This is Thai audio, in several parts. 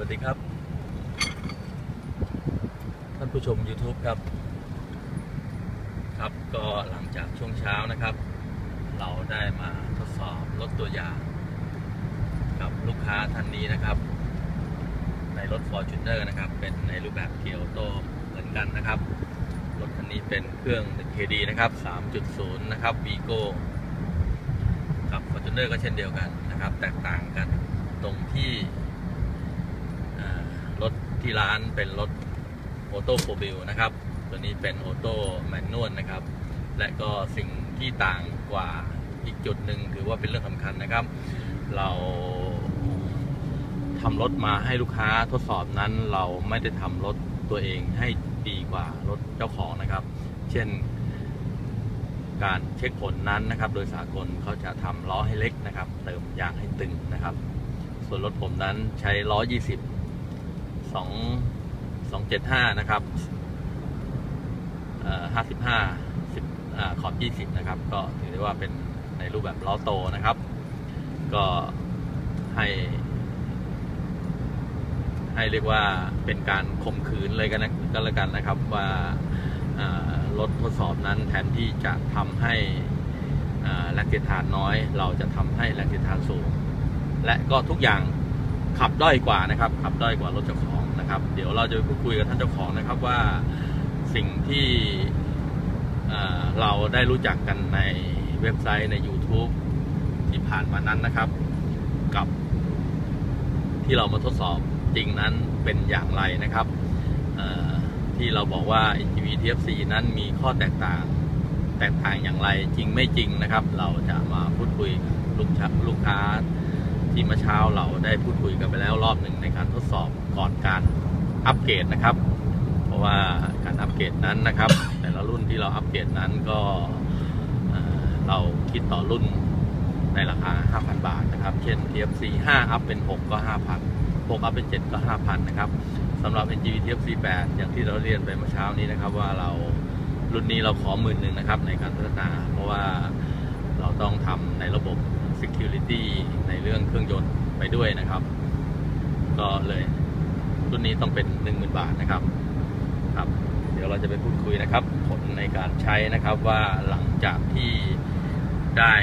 วัสดีครับ ท่านผู้ชม YouTube ครับ ครับก็หลังจากช่วงเช้านะครับ เราได้มาทดสอบรถตัวอย่าง กับลูกค้าท่านนี้นะครับ ในรถ Fortuner นะครับ เป็นในรูปแบบเกียร์ออโต้เหมือนกันนะครับ รถคันนี้เป็นเครื่อง KD นะครับ 3.0 นะครับ Vigo กับ Fortuner ก็เช่นเดียวกันนะครับ แตกต่างกันตรงที่ ที่ร้านเป็นรถออโต้โฟบิลนะครับ ตัวนี้เป็นออโต้แมนนวลนะครับ และก็สิ่งที่ต่างกว่าอีกจุดหนึ่งถือว่าเป็นเรื่องสำคัญนะครับ เราทำรถมาให้ลูกค้าทดสอบนั้น เราไม่ได้ทำรถตัวเองให้ดีกว่ารถเจ้าของนะครับ เช่น การเช็คผลนั้นนะครับ โดยสากลเขาจะทำล้อให้เล็กนะครับ เติมยางให้ตึงนะครับ ส่วนรถผมนั้นใช้ล้อ 20 2 275นะครับเอ่อ55 10อ่าขอบ20นะครับ ก็ถือได้ว่าเป็นในรูปแบบล้อโตนะครับ ก็ให้ ให้เรียกว่าเป็นการข่มขืนเลยกันนะก็แล้วกันนะครับว่ารถทดสอบนั้นแทนที่จะทำให้แรงเสียดทานน้อย เราจะทำให้แรงเสียดทานสูง และก็ทุกอย่างขับด้อยกว่านะครับ ขับด้อยกว่ารถเจ้าของ นะครับ เดี๋ยวเราจะไปพูดคุยกับท่านเจ้าของนะครับว่าสิ่งที่เราได้รู้จักกันในเว็บไซต์ใน YouTube ที่ผ่านมานั้นนะครับ กับ ที่เรามาทดสอบจริงนั้นเป็นอย่างไรนะครับที่เราบอกว่า NGV TFC นั้นมีข้อแตกต่าง แตกต่างอย่างไรจริงไม่จริงนะครับ เราจะมาพูดคุยกับลูกค้าลูกค้าที่เมื่อเช้าเราได้พูดคุยกันไปแล้วรอบหนึ่งในการทดสอบ ก่อนการอัปเกรดนะครับ เพราะว่าการอัปเกรดนั้นนะครับ แต่ละรุ่นที่เราอัปเกรดนั้นก็เอ่อเราคิดต่อรุ่นในราคา 5,000 บาทนะครับ เช่น TFC 5 อัพเป็น 6 ก็ 5,000 6 อัพเป็น 7 ก็ 5,000 นะครับสำหรับ NGV TFC 8 อย่างที่เราเรียนไปเมื่อเช้านี้นะครับ ว่าเรารุ่นนี้เราขอหมื่นหนึ่งนะครับ ในการพัฒนา เพราะว่าเราต้องทำในระบบ Security ในเรื่องเครื่องยนต์ไปด้วยนะครับ ก็เลย รุ่นนี้ต้องเป็น 10,000 บาทนะครับครับ เดี๋ยวเราจะไปพูดคุยนะครับ ผลในการใช้นะครับว่าหลังจากที่ได้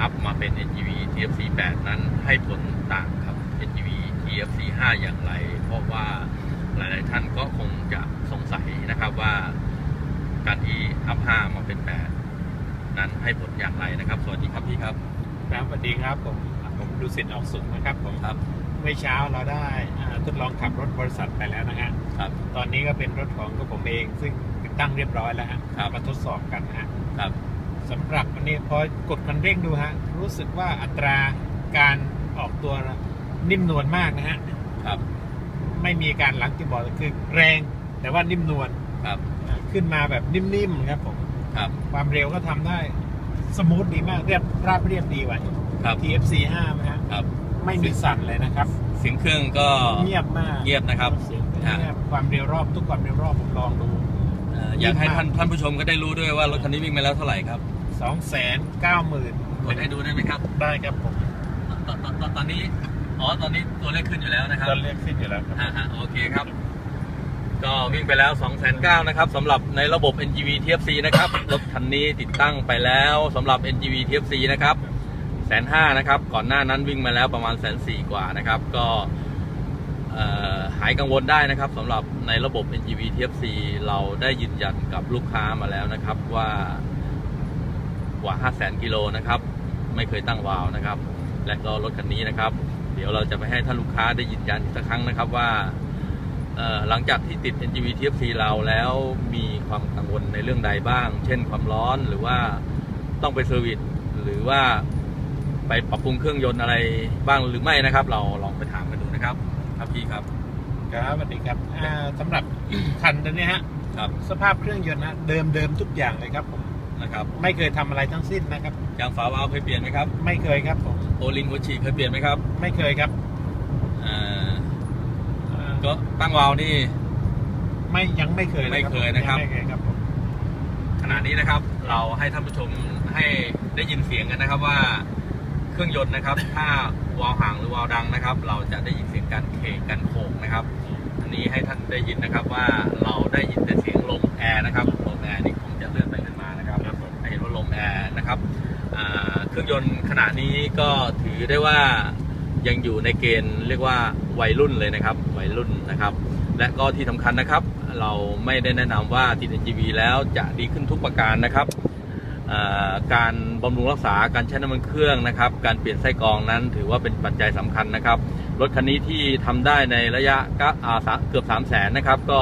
อัพมาเป็น NGV TFC 8 นั้นให้ผลต่างกับ NGV TFC 5 อย่างไร เพราะว่าหลาย ๆ ท่านก็คงจะสงสัยนะครับว่าการที่อัพ 5 มาเป็น 8 นั้นให้ผลอย่างไรนะครับ สวัสดีครับพี่ครับครับสวัสดีครับผมผมดูสิทธิ์ออกสุขนะครับผมครับ เมื่อเช้าเราได้อ่าทดลองขับรถบริษัทไปแล้วนะฮะครับตอนนี้ก็เป็นรถของตัวผมเอง ซึ่งติดตั้งเรียบร้อยแล้วฮะครับมาทดสอบกันนะฮะครับสำหรับวันนี้พอกดคันเร่งดูฮะรู้สึกว่าอัตราการออกตัวนิ่มนวลมากนะฮะครับ ไม่มีการหลังที่บอกคือแรง แต่ว่านิ่มนวลครับอ่าขึ้นมาแบบนิ่มๆครับผมครับ ความเร็วก็ทำได้สมูทดีมากเรียบราบเรียบดีกว่าครับ TFC 5นะฮะครับ ไม่มีสั่นเลยนะครับ เสียงเครื่องก็เงียบมากเงียบนะครับเสียงเงียบความเร็วรอบทุกความเร็วรอบผมลองดูเอ่ออยากให้ท่านท่านผู้ชมก็ได้รู้ด้วยว่ารถคันนี้วิ่งไปแล้วเท่าไหร่ครับสองแสนเก้าหมื่นกดให้ดูได้ไหมครับ ได้ครับผมตอนตอนตอนตอนนี้อ๋อตอนนี้ตัวเลขขึ้นอยู่แล้วนะครับตอนเรียกขึ้นอยู่แล้วครับอ่าฮะโอเคครับ ก็วิ่งไปแล้ว2 9 0 0 0นะครับสำหรับในระบบ NGV TFC นะครับรถคันนี้ติดตั้งไปแล้วสำหรับ NGV TFC นะครับ แสนห้านะครับ ก่อนหน้านั้นวิ่งมาแล้วประมาณแสนสี่กว่านะครับ ก็หายกังวลได้นะครับสำหรับในระบบ NGV TFC เราได้ยืนยันกับลูกค้ามาแล้วนะครับว่ากว่า 5 0 0 0 0 0 กิโลนะครับ ไม่เคยตั้งวาล์วนะครับ และก็รถคันนี้นะครับ เดี๋ยวเราจะไปให้ท่านลูกค้าได้ยืนยันอีกสักครั้งนะครับว่าหลังจากที่ติด NGV TFC เราแล้วมีความกังวลในเรื่องใดบ้าง เช่นความร้อนหรือว่าต้องไปเซอร์วิสหรือว่า ไปปรับปรุงเครื่องยนต์อะไรบ้างหรือไม่นะครับ เราลองไปถามกันดูนะครับ ครับพี่ครับครับสวัสดีครับอ่าสำหรับ คันตัวนี้ฮะครับสภาพเครื่องยนต์นะเดิมเดิมทุกอย่างเลยครับผมนะครับไม่เคยทำอะไรทั้งสิ้นนะครับ ยางฝาวาล์วเคยเปลี่ยนไหมครับไม่เคยครับผมโอลิงหัวฉีดเคยเปลี่ยนไหมครับไม่เคยครับอ่าอ่าก็ตั้งวาล์วนี่ ไม่ยังไม่เคยลไม่เคยนะครับงไม่เคยครับผมขณะนี้นะครับเราให้ท่านผู้ชมให้ได้ยินเสียงกันนะครับว่า เครื่องยนต์นะครับ ถ้าโอวาล์วห่างหรือวาล์วดังนะครับ เราจะได้ยินเสียงการเคการโขกนะครับ อันนี้ให้ท่านได้ยินนะครับว่าเราได้ยินแต่เสียงลมแอร์นะครับลมแอร์นี่คงจะเลื่อนไปเลื่อนมานะครับครับผมให้เห็นว่าลมแอร์นะครับอ่าเครื่องยนต์ขณะนี้ก็ถือได้ว่ายังอยู่ในเกณฑ์เรียกว่าวัยรุ่นเลยนะครับวัยรุ่นนะครับ และก็ที่สำคัญนะครับ เราไม่ได้แนะนำว่าติด NGV แล้วจะดีขึ้นทุกประการนะครับอ่า การบำรุงรักษาการใช้น้ำมันเครื่องนะครับ การเปลี่ยนไส้กรองนั้นถือว่าเป็นปัจจัยสำคัญนะครับ รถคันนี้ที่ทำได้ในระยะก็อ่าสามเกือบ3 0 0แสนนะครับ ก็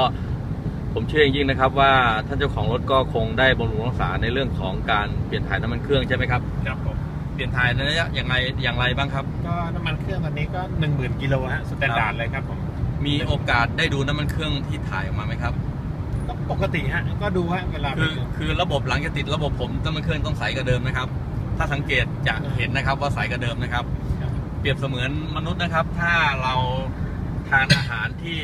ผมเชื่ออย่างยิ่งนะครับว่าท่านเจ้าของรถก็คงได้บำรุงรักษาในเรื่องของการเปลี่ยนถ่ายน้ำมันเครื่องใช่ไหมครับครับผมเปลี่ยนถ่ายในระยะอย่างไรอย่างไรบ้างครับ ก็น้ำมันเครื่องตอนนี้ก็หนึ่งหมื่นกิโลฮะสแตนดาร์ดเลยครับผมมีโอกาสได้ดูน้ำมันเครื่องที่ถ่ายออกมาไหมครับก็ ปกติฮะก็ดูฮะเวลาไปคือคือระบบหลังจากติดระบบผมน้ำมันเครื่องต้องใสกว่าเดิมนะครับ ถ้าสังเกตจะเห็นนะครับว่าใสกว่าเดิมนะครับ เปรียบเสมือนมนุษย์นะครับ ถ้าเราทานอาหารที่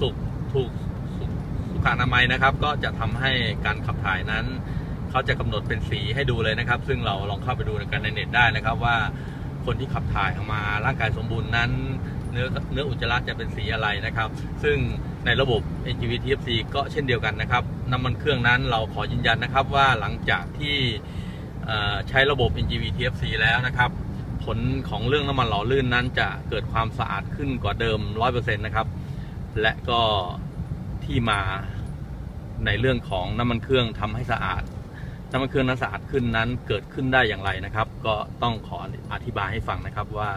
สุกถูกสุขสุขอนามัยนะครับ ก็จะทำให้การขับถ่ายนั้น เขาจะกำหนดเป็นสีให้ดูเลยนะครับ ซึ่งเราลองเข้าไปดูกันในเน็ตได้นะครับว่า คนที่ขับถ่ายออกมา ร่างกายสมบูรณ์นั้น เนื้อเนื้ออุจจาระจะเป็นสีอะไรนะครับ ซึ่งในระบบ NGV TFC ก็เช่นเดียวกันนะครับน้ำมันเครื่องนั้นเราขอยืนยันนะครับว่าหลังจากที่ใช้ระบบ NGV TFC แล้วนะครับ ผลของเรื่องน้ำมันหล่อลื่นนั้นจะเกิดความสะอาดขึ้นกว่าเดิม 100%นะครับ และก็ที่มาในเรื่องของน้ำมันเครื่องทำให้สะอาด น้ำมันเครื่องนั้นสะอาดขึ้นนั้นเกิดขึ้นได้อย่างไรนะครับ ก็ต้องขออธิบายให้ฟังนะครับว่า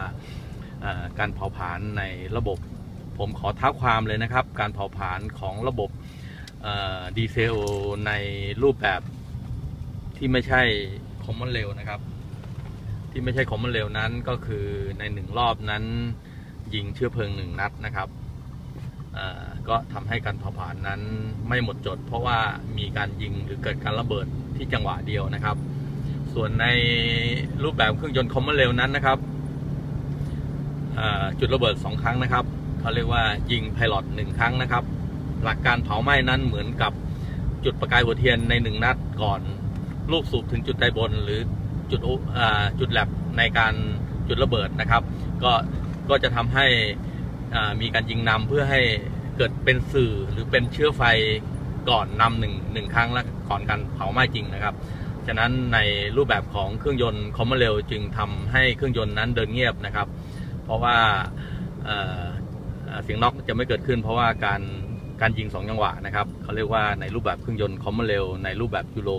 การเผาผลาญในระบบ ผมขอท้าความเลยนะครับ การเผาผลาญของระบบดีเซลในรูปแบบที่ไม่ใช่คอมมอนเร็วนะครับ ที่ไม่ใช่คอมมอนเร็วนั้นก็คือในหนึ่งรอบนั้นยิงเชื้อเพลิงหนึ่งนัดนะครับ ก็ทำให้การเผาผลาญนั้นไม่หมดจด เพราะว่ามีการยิงหรือเกิดการระเบิดที่จังหวะเดียวนะครับ ส่วนในรูปแบบเครื่องยนต์คอมมอนเร็วนั้นนะครับจุดระเบิดสองครั้งนะครับเขาเรียกว่ายิงไพลอตหนึ่งครั้งนะครับ หลักการเผาไหม้นั้นเหมือนกับจุดประกายหัวเทียนในหนึ่งนัดก่อนลูกสูบถึงจุดไดบน หรือจุดอุอ่าจุดแลบในการจุดระเบิดนะครับ ก็ก็จะทำให้มีการยิงนำเพื่อให้ เกิดเป็นสื่อหรือเป็นเชื้อไฟก่อนนำหนึ่งหนึ่งครั้งและก่อนการเผาไหม้จริงนะครับ ฉะนั้นในรูปแบบของเครื่องยนต์คอมมอนเรลจึงทำให้เครื่องยนต์นั้นเดินเงียบนะครับ เพราะว่าเเสียงน็อกจะไม่เกิดขึ้น เพราะว่าการการยิงสองจังหวะนะครับเขาเรียกว่าในรูปแบบเครื่องยนต์คอมมอนเรลในรูปแบบยูโร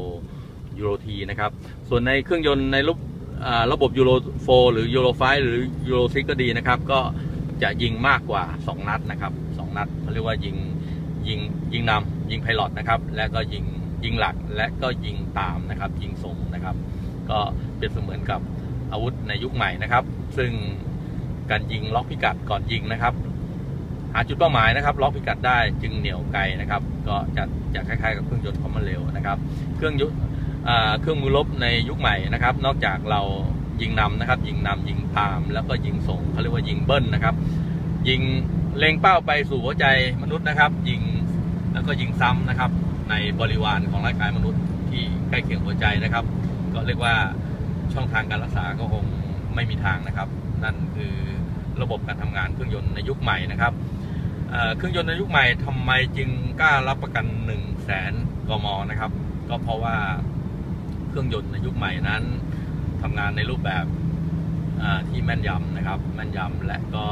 ยูโรทีนะครับ ส่วนในเครื่องยนต์ในรูประบบยูโร4หรือยูโร5หรือยูโร6ก็ดีนะครับ ก็จะยิงมากกว่า 2 นัดนะครับ นัดเขาเรียกว่ายิงยิงยิงนำยิงไพลอตนะครับ และก็ยิงยิงหลักและก็ยิงตามนะครับ ยิงส่งนะครับ ก็เป็นเสมือนกับอาวุธในยุคใหม่นะครับ ซึ่งการยิงล็อกพิกัดก่อนยิงนะครับ หาจุดเป้าหมายนะครับ ล็อกพิกัดได้จึงเหนี่ยวไกลนะครับ ก็จะจะคล้ายๆกับเครื่องยนต์คอมมอนเร็วนะครับ เครื่องยุเครื่องมือลบในยุคใหม่นะครับ นอกจากเรายิงนำนะครับ ยิงนำยิงตาม แล้วก็ยิงส่งเขาเรียกว่ายิงเบิ้ลนะครับ ยิงเล็งเป้าไปสู่หัวใจมนุษย์นะครับ ยิงแล้วก็ยิงซ้ำนะครับ ในบริวารของร่างกายมนุษย์ที่ใกล้เคียงหัวใจนะครับ ก็เรียกว่าช่องทางการรักษาก็คงไม่มีทางนะครับ นั่นคือระบบการทำงานเครื่องยนต์ในยุคใหม่นะครับเเครื่องยนต์ในยุคใหม่ทำไมจึงกล้ารับประกัน1 0 0 0 0แสนกมนะครับ ก็เพราะว่าเครื่องยนต์ในยุคใหม่นั้นทำงานในรูปแบบที่แม่นยำนะครับ แม่นยำและก็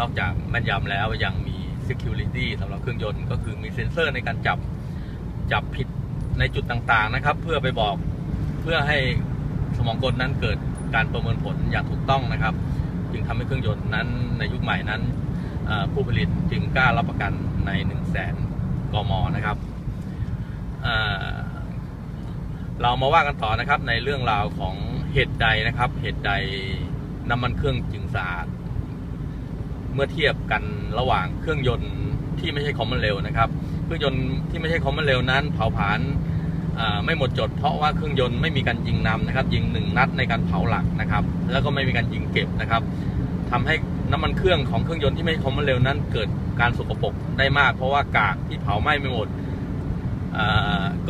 นอกจากแม่นยำแล้วยังมี security สำหรับเครื่องยนต์ ก็คือมีเซ็นเซอร์ในการจับจับผิดในจุดต่างๆนะครับ เพื่อไปบอกเพื่อให้สมองกลนั้นเกิดการประเมินผลอย่างถูกต้องนะครับ จึงทำให้เครื่องยนต์นั้นในยุคใหม่นั้นผู้ผลิตจึงกล้ารับประกันใน 1 0 0 0 0แสนกมนะครับเเรามาว่ากันต่อนะครับในเรื่องราวของเหตุใดนะครับ เหตุใดน้ำมันเครื่องจึงสะอาด เมื่อเทียบกันระหว่างเครื่องยนต์ที่ไม่ใช่คอมมอนเร็วนะครับ เครื่องยนต์ที่ไม่ใช่คอมมอนเร็วนั้น เผาผลาญไม่หมดจด เพราะว่าเครื่องยนต์ไม่มีการยิงนำนะครับ ยิงหนึ่งนัดในการเผาหลักนะครับ แล้วก็ไม่มีการยิงเก็บนะครับทำให้น้ำมันเครื่องของเครื่องยนต์ที่ไม่คอมมอนเร็วนั้น เกิดการสกปรกได้มาก เพราะว่ากากที่เผาไหม้ไม่หมด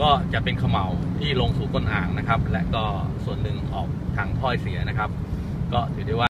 ก็จะเป็นขม่าที่ลงสู่ก้นอ่างนะครับ และก็ส่วนหนึ่งออกทางถ้อยเสียนะครับ ก็ถือได้ว่า